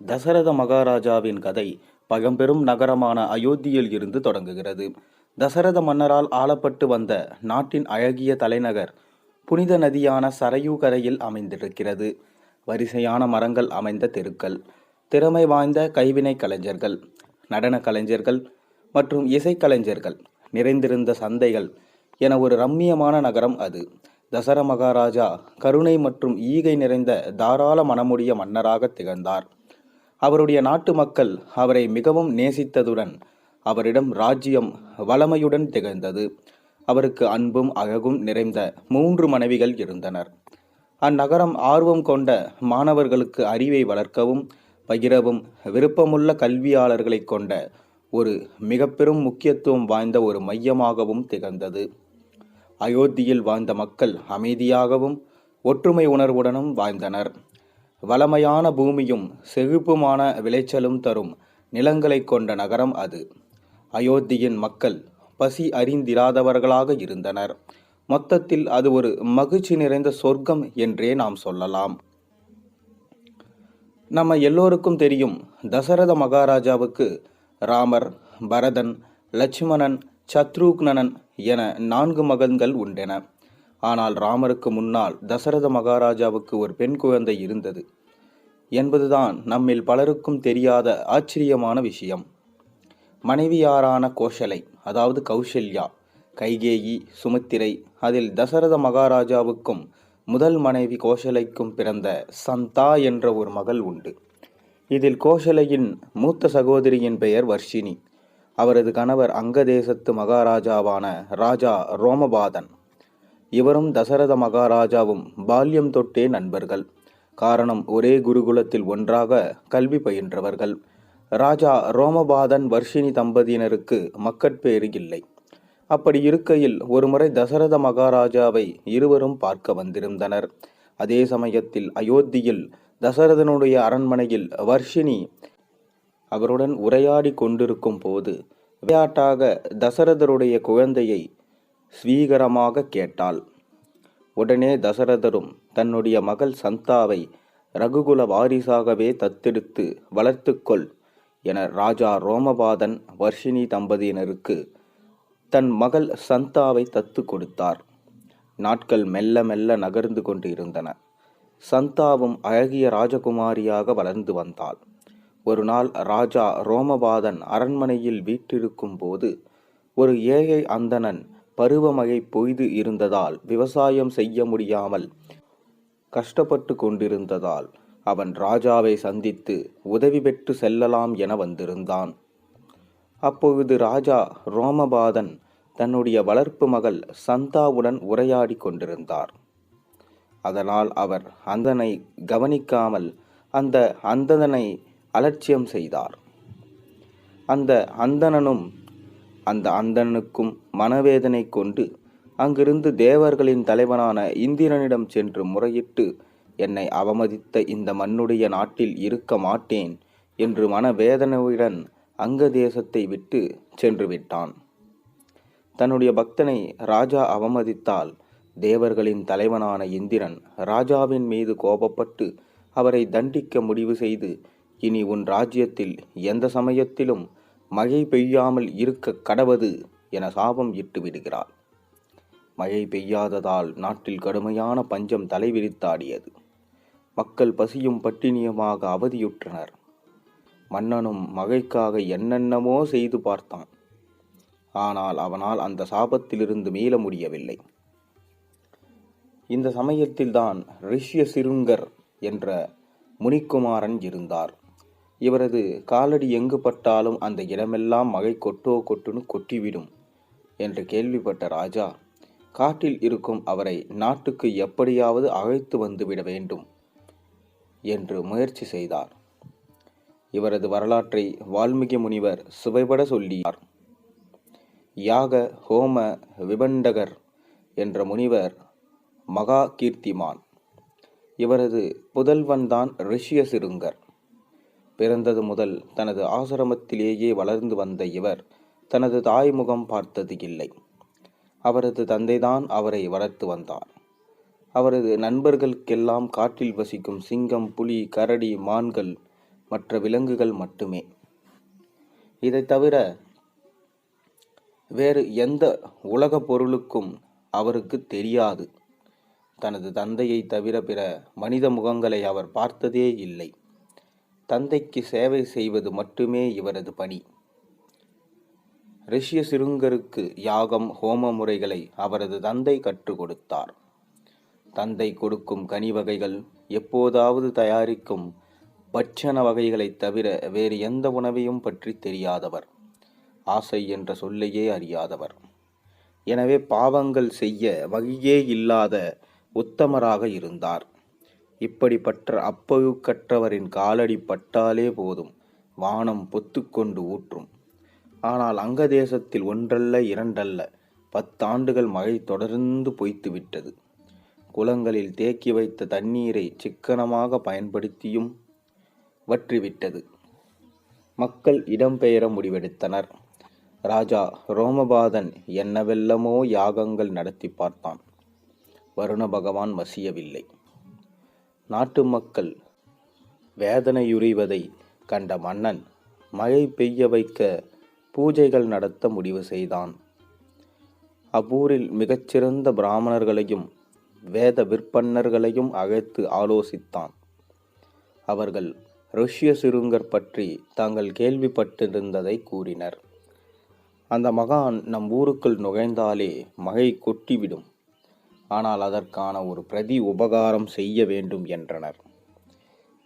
தசரத மகாராஜாவின் கதை பகம்பெரும் நகரமான அயோத்தியில் இருந்து தொடங்குகிறது. தசரத மன்னரால் ஆளப்பட்டு வந்த நாட்டின் அழகிய தலைநகர் புனித நதியான சரையூ கரையில் அமைந்திருக்கிறது. வரிசையான மரங்கள் அமைந்த தெருக்கள் திறமை வாய்ந்த கைவினை கலைஞர்கள் நடன கலைஞர்கள் மற்றும் இசைக்கலைஞர்கள் நிறைந்திருந்த சந்தைகள் என ஒரு ரம்மியமான நகரம் அது. தசர மகாராஜா கருணை மற்றும் ஈகை நிறைந்த தாராள மனமுடைய மன்னராக திகழ்ந்தார். அவருடைய நாட்டு மக்கள் அவரை மிகவும் நேசித்ததுடன் அவரிடம் ராஜ்யம் வளமையுடன் திகழ்ந்தது. அவருக்கு அன்பும் அழகும் நிறைந்த மூன்று மனைவிகள் இருந்தனர். அந்நகரம் ஆர்வம் கொண்ட மாணவர்களுக்கு அறிவை வளர்க்கவும் பகிரவும் விருப்பமுள்ள கல்வியாளர்களை கொண்ட ஒரு மிக பெரும் முக்கியத்துவம் வாய்ந்த ஒரு மையமாகவும் திகழ்ந்தது. அயோத்தியில் வாழ்ந்த மக்கள் அமைதியாகவும் ஒற்றுமை உணர்வுடனும் வாழ்ந்தனர். வளமையான பூமியும் செழிப்புமான விளைச்சலும் தரும் நிலங்களை கொண்ட நகரம் அது. அயோத்தியின் மக்கள் பசி அறிந்திராதவர்களாக இருந்தனர். மொத்தத்தில் அது ஒரு மகிழ்ச்சி நிறைந்த சொர்க்கம் என்றே நாம் சொல்லலாம். நம்ம எல்லோருக்கும் தெரியும் தசரத மகாராஜாவுக்கு ராமர் பரதன் லட்சுமணன் சத்ருக்னனன் என நான்கு மகன்கள் உண்டென. ஆனால் ராமருக்கு முன்னால் தசரத மகாராஜாவுக்கு ஒரு பெண் குழந்தை இருந்தது. என்பதுதான் நம்மில் பலருக்கும் தெரியாத ஆச்சரியமான விஷயம். மனைவியாரான கோஷலை அதாவது கௌசல்யா கைகேயி சுமித்திரை அதில் தசரத மகாராஜாவுக்கும் முதல் மனைவி கோஷலைக்கும் பிறந்த சந்தா என்ற ஒரு மகள் உண்டு. இதில் கோஷலையின் மூத்த சகோதரியின் பெயர் வர்ஷினி. அவரது கணவர் அங்கதேசத்து மகாராஜாவான ராஜா ரோமபாதன். இவரும் தசரத மகாராஜாவும் பால்யம் தொட்டே நண்பர்கள். காரணம் ஒரே குருகுலத்தில் ஒன்றாக கல்வி பயின்றவர்கள். ராஜா ரோமபாதன் வர்ஷினி தம்பதியினருக்கு மக்கட்பேறு இல்லை. அப்படி இருக்கையில் ஒருமுறை தசரத மகாராஜாவை இருவரும் பார்க்க வந்திருந்தனர். அதே சமயத்தில் அயோத்தியில் தசரதனுடைய அரண்மனையில் வர்ஷினி அவருடன் உரையாடி கொண்டிருக்கும் போது விளையாட்டாக தசரதருடைய குழந்தையை ஸ்வீகரமாக கேட்டாள். உடனே தசரதரும் தன்னுடைய மகள் சந்தாவை ரகுகுல வாரிசாகவே தத்தெடுத்து வளர்த்துக்கொள் என ராஜா ரோமபாதன் வர்ஷினி தம்பதியினருக்கு தன் மகள் சந்தாவை தத்து கொடுத்தார். நாட்கள் மெல்ல மெல்ல நகர்ந்து கொண்டு இருந்தன சந்தாவும் அழகிய ராஜகுமாரியாக வளர்ந்து வந்தாள். ஒரு நாள் ராஜா ரோமபாதன் அரண்மனையில் வீற்றிருக்கும் போது ஒரு ஏழை அந்தணன் பருவமழை பொய்து இருந்ததால் விவசாயம் செய்ய முடியாமல் கஷ்டப்பட்டு கொண்டிருந்ததால் அவன் ராஜாவை சந்தித்து உதவி பெற்று செல்லலாம் என வந்திருந்தான். அப்பொழுது ராஜா ரோமபாதன் தன்னுடைய வளர்ப்பு மகள் சந்தாவுடன் உரையாடி கொண்டிருந்தார். அதனால் அவர் அந்தனை கவனிக்காமல் அந்த அந்ததனை அலட்சியம் செய்தார். அந்த அந்தணனும் அந்த அந்தணனுக்கும் மனவேதனை கொண்டு அங்கிருந்து தேவர்களின் தலைவனான இந்திரனிடம் சென்று முறையிட்டு என்னை அவமதித்த இந்த மண்ணுடைய நாட்டில் இருக்க மாட்டேன் என்று மனவேதனையுடன் அங்க தேசத்தை விட்டு சென்று விட்டான். தன்னுடைய பக்தனை ராஜா அவமதித்தால் தேவர்களின் தலைவனான இந்திரன் ராஜாவின் மீது கோபப்பட்டு அவரை தண்டிக்க முடிவு செய்து இனி உன் ராஜ்யத்தில் எந்த சமயத்திலும் மழை பெய்யாமல் இருக்க கடவது என சாபம் இட்டு விடுகிறார். மழை பெய்யாததால் நாட்டில் கடுமையான பஞ்சம் தலைவிரித்தாடியது. மக்கள் பசியும் பட்டினியுமாக அவதியுற்றனர். மன்னனும் மகைக்காக என்னென்னமோ செய்து பார்த்தான். ஆனால் அவனால் அந்த சாபத்திலிருந்து மீள முடியவில்லை. இந்த சமயத்தில்தான் ரிஷ்ய சிருங்கர் என்ற முனிக்குமாரன் இருந்தார். இவரது காலடி எங்கு பட்டாலும் அந்த இடமெல்லாம் மகை கொட்டோ கொட்டுன்னு கொட்டிவிடும் என்று கேள்விப்பட்ட ராஜா காட்டில் இருக்கும் அவரை நாட்டுக்கு எப்படியாவது அழைத்து வந்துவிட வேண்டும் என்று முயற்சி செய்தார். இவரது வரலாற்றை வால்மீகி முனிவர் சுவைபட சொல்லியார் யாக ஹோம விபண்டகர் என்ற முனிவர் மகா கீர்த்திமான். இவரது புதல்வன்தான் ரிஷிய சிருங்கர். பிறந்தது முதல் தனது ஆசிரமத்திலேயே வளர்ந்து வந்த இவர் தனது தாய் முகம் பார்த்தது இல்லை. அவரது தந்தைதான் அவரை வளர்த்து வந்தார். அவரது நண்பர்களுக்கெல்லாம் காட்டில் வசிக்கும் சிங்கம் புலி கரடி மான்கள் மற்ற விலங்குகள் மட்டுமே. இதை தவிர வேறு எந்த உலகப் பொருளுக்கும் அவருக்கு தெரியாது. தனது தந்தையை தவிர பிற மனித முகங்களை அவர் பார்த்ததே இல்லை. தந்தைக்கு சேவை செய்வது மட்டுமே இவரது பணி. ரிஷிய சிருங்கருக்கு யாகம் ஹோம முறைகளை அவரது தந்தை கற்றுக் கொடுத்தார் தந்தை கொடுக்கும் கனி வகைகள் எப்போதாவது தயாரிக்கும் பட்சண வகைகளைத் தவிர வேறு எந்த உணவையும் பற்றி தெரியாதவர். ஆசை என்ற சொல்லையே அறியாதவர். எனவே பாவங்கள் செய்ய வகையே இல்லாத உத்தமராக இருந்தார். இப்படிப்பட்ட அப்பகுக்கற்றவரின் காலடி பட்டாலே போதும். வானம் பொத்துக்கொண்டு ஊற்றும். ஆனால் அங்க தேசத்தில் ஒன்றல்ல இரண்டல்ல. பத்தாண்டுகள் மழை தொடர்ந்து பொய்த்து விட்டது குளங்களில் தேக்கி வைத்த தண்ணீரை சிக்கனமாக பயன்படுத்தியும் வற்றிவிட்டது. மக்கள் இடம்பெயர முடிவெடுத்தனர். ராஜா ரோமபாதன் என்னவெல்லமோ யாகங்கள் நடத்தி பார்த்தான். வருண பகவான் வசியவில்லை. நாட்டு மக்கள் வேதனையுறிவதை கண்ட மன்னன் மழை பெய்ய வைக்க பூஜைகள் நடத்த முடிவு செய்தான். அப்பூரில் மிகச்சிறந்த பிராமணர்களையும் வேத விற்பன்னர்களையும் அழைத்து ஆலோசித்தான். அவர்கள் ருஷ்ய சிறுங்கர் பற்றி தாங்கள் கேள்விப்பட்டிருந்ததை கூறினர். அந்த மகான் நம் ஊருக்குள் நுழைந்தாலே மகை கொட்டிவிடும். ஆனால் அதற்கான ஒரு பிரதி உபகாரம் செய்ய வேண்டும் என்றனர்.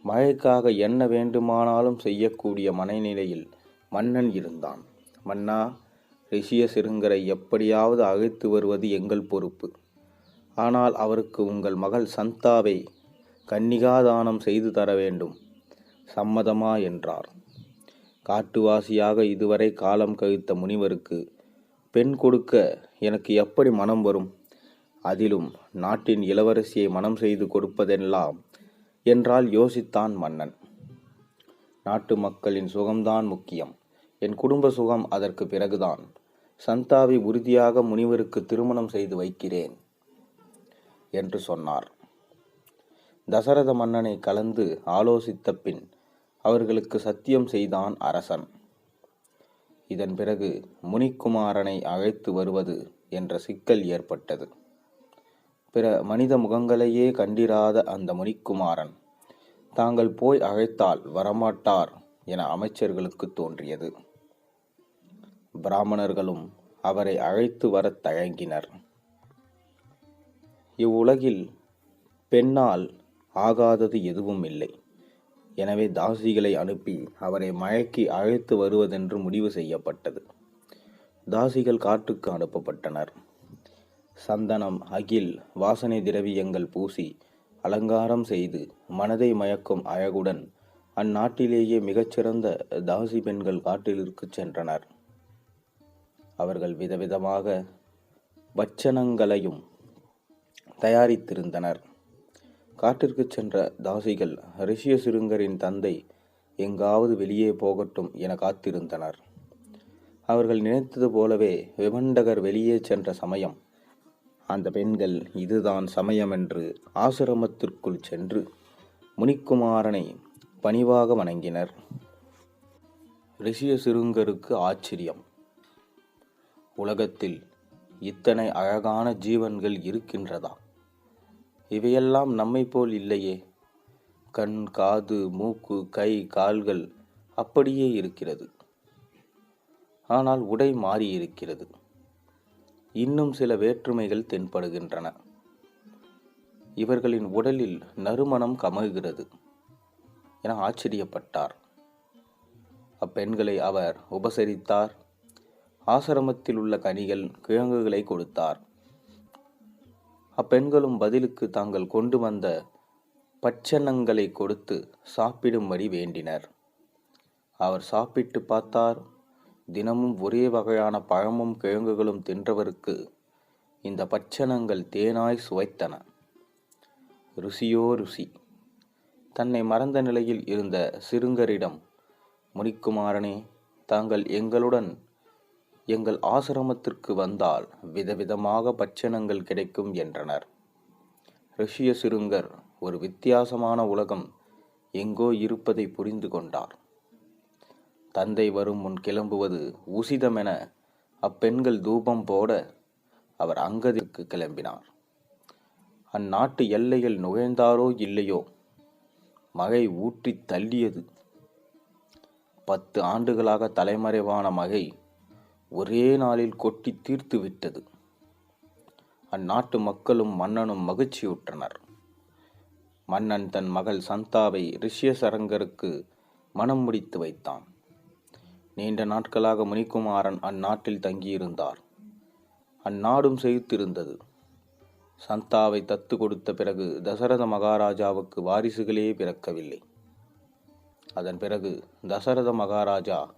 மழைக்காக என்ன வேண்டுமானாலும் செய்யக்கூடிய மனநிலையில் மன்னன் இருந்தான். மன்னா ரிஷிய சிறுங்கரை எப்படியாவது அழைத்து வருவது எங்கள் பொறுப்பு. ஆனால் அவருக்கு உங்கள் மகள் சந்தாவை கன்னிகாதானம் செய்து தர வேண்டும். சம்மதமா என்றார். காட்டுவாசியாக இதுவரை காலம் கழித்த முனிவருக்கு பெண் கொடுக்க எனக்கு எப்படி மனம் வரும்? அதிலும் நாட்டின் இளவரசியை மனம் செய்து கொடுப்பதெல்லாம் என்றால் யோசித்தான் மன்னன். நாட்டு மக்களின் சுகம்தான் முக்கியம். என் குடும்ப சுகம் அதற்கு பிறகுதான். சந்தாவை உறுதியாக முனிவருக்கு திருமணம் செய்து வைக்கிறேன் என்று சொன்னார். தசரத மன்னனை கலந்து ஆலோசித்த பின் அவர்களுக்கு சத்தியம் செய்தான் அரசன். இதன் பிறகு முனிக்குமாரனை அழைத்து வருவது என்ற சிக்கல் ஏற்பட்டது. பிற மனித முகங்களையே கண்டிராத அந்த முனிக்குமாரன் தாங்கள் போய் அழைத்தால் வரமாட்டார் என அமைச்சர்களுக்கு தோன்றியது. பிராமணர்களும் அவரை அழைத்து வரத் தயங்கினர். இவ்வுலகில் பெண்ணால் ஆகாதது எதுவும் இல்லை. எனவே தாசிகளை அனுப்பி அவரை மயக்கி அழைத்து வருவதென்று முடிவு செய்யப்பட்டது. தாசிகள் காட்டுக்கு அனுப்பப்பட்டனர். சந்தனம் அகில் வாசனை திரவியங்கள் பூசி அலங்காரம் செய்து மனதை மயக்கும் அழகுடன் அந்நாட்டிலேயே மிகச்சிறந்த தாசி பெண்கள் காட்டிலிருக்கு சென்றனர். அவர்கள் விதவிதமாக வச்சனங்களையும் தயாரித்திருந்தனர். காட்டிற்கு சென்ற தாசிகள் ரிஷிய சிறுங்கரின் தந்தை எங்காவது வெளியே போகட்டும் என காத்திருந்தனர். அவர்கள் நினைத்தது போலவே விமண்டகர் வெளியே சென்ற சமயம் அந்த பெண்கள் இதுதான் சமயம் என்று ஆசிரமத்திற்குள் சென்று முனிக்குமாரனை பணிவாக வணங்கினர். ரிஷிய சிறுங்கருக்கு ஆச்சரியம். உலகத்தில் இத்தனை அழகான ஜீவன்கள் இருக்கின்றதா? இவையெல்லாம் நம்மை போல் இல்லையே. கண் காது மூக்கு கை கால்கள் அப்படியே இருக்கிறது. ஆனால் உடை மாறியிருக்கிறது. இன்னும் சில வேற்றுமைகள் தென்படுகின்றன. இவர்களின் உடலில் நறுமணம் கமழ்கிறது என ஆச்சரியப்பட்டார். அப்பெண்களை அவர் உபசரித்தார். ஆசிரமத்தில் உள்ள கனிகள் கிழங்குகளை கொடுத்தார். அப்பெண்களும் பதிலுக்கு தாங்கள் கொண்டு வந்த பச்சனங்களை கொடுத்து சாப்பிடும்படி வேண்டினர். அவர் சாப்பிட்டு பார்த்தார். தினமும் ஒரே வகையான பழமும் கிழங்குகளும் தின்றவருக்கு இந்த பச்சனங்கள் தேனாய் சுவைத்தன. ருசியோ ருசி. தன்னை மறந்த நிலையில் இருந்த சிறுங்கரிடம் முனிக்குமாரனே தாங்கள் எங்களுடன் எங்கள் ஆசிரமத்திற்கு வந்தால் விதவிதமாக பட்சணங்கள் கிடைக்கும் என்றனர். ரிஷிய சிருங்கர் ஒரு வித்தியாசமான உலகம் எங்கோ இருப்பதை புரிந்து கொண்டார். தந்தை வரும் முன் கிளம்புவது உசிதமென அப்பெண்கள் தூபம் போட அவர் அங்கதிற்கு கிளம்பினார். அந்நாட்டு எல்லையில் நுழைந்தாரோ இல்லையோ மகை ஊற்றித் தள்ளியது. பத்து ஆண்டுகளாக தலைமறைவான மகை ஒரே நாளில் கொட்டி தீர்த்து விட்டது. அந்நாட்டு மக்களும் மன்னனும் மகிழ்ச்சியுற்றனர். மன்னன் தன் மகள் சந்தாவை ரிஷ்யசரங்கருக்கு மனம் முடித்து வைத்தான். நீண்ட நாட்களாக முனிகுமாரன் அந்நாட்டில் தங்கியிருந்தார். அந்நாடும் செழித்திருந்தது. சந்தாவை தத்து கொடுத்த பிறகு தசரத மகாராஜாவுக்கு வாரிசுகளே பிறக்கவில்லை. அதன் பிறகு தசரத மகாராஜா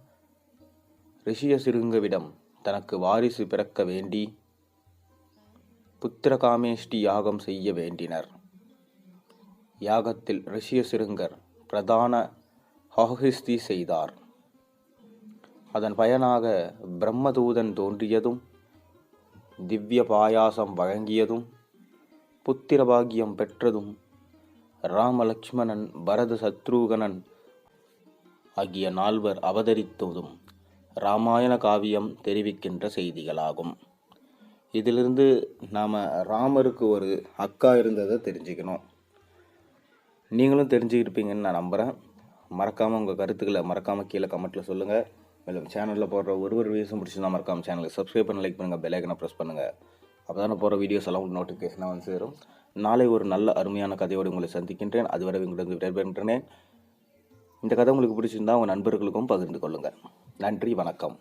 ரிஷிய சிருங்கவிடம் தனக்கு வாரிசு பிறக்க வேண்டி புத்திரகாமேஷ்டி யாகம் செய்ய வேண்டினர். யாகத்தில் ரிஷிய சிருங்கர் பிரதான ஹாகிஸ்தி செய்தார். அதன் பயனாக பிரம்மதூதன் தோன்றியதும் திவ்ய பாயாசம் வழங்கியதும் புத்திரபாகியம் பெற்றதும் ராமலக்ஷ்மணன் பரத சத்ருகனன் ஆகிய நால்வர் அவதரித்ததும் ராமாயண காவியம் தெரிவிக்கின்ற செய்திகளாகும். இதிலிருந்து நாம் ராமருக்கு ஒரு அக்கா இருந்ததை தெரிஞ்சுக்கணும். நீங்களும் தெரிஞ்சுக்கிருப்பீங்கன்னு நான் நம்புகிறேன் மறக்காமல் உங்கள் கருத்துக்களை மறக்காமல் கீழே கமெண்ட்டில் சொல்லுங்கள் மேலும் சேனலில் போடுற ஒரு ஒரு வீடியோஸும் பிடிச்சிருந்தா மறக்காமல் சேனலுக்கு சப்ஸ்கிரைப் பண்ணி லைக் பண்ணுங்கள் பெல் ப்ரெஸ் பண்ணுங்கள் அப்போ தானே போகிற வீடியோஸ் எல்லாம் உங்களுக்கு நோட்டிஃபிகேஷனாக வந்து சேரும். நாளை ஒரு நல்ல அருமையான கதையோடு உங்களை சந்திக்கின்றேன். அதுவரை உங்களிடம் விடைபெறுகின்றேன். இந்த கதை உங்களுக்கு பிடிச்சிருந்தா உங்கள் நண்பர்களுக்கும் பகிர்ந்து கொள்ளுங்கள் நன்றி வணக்கம்.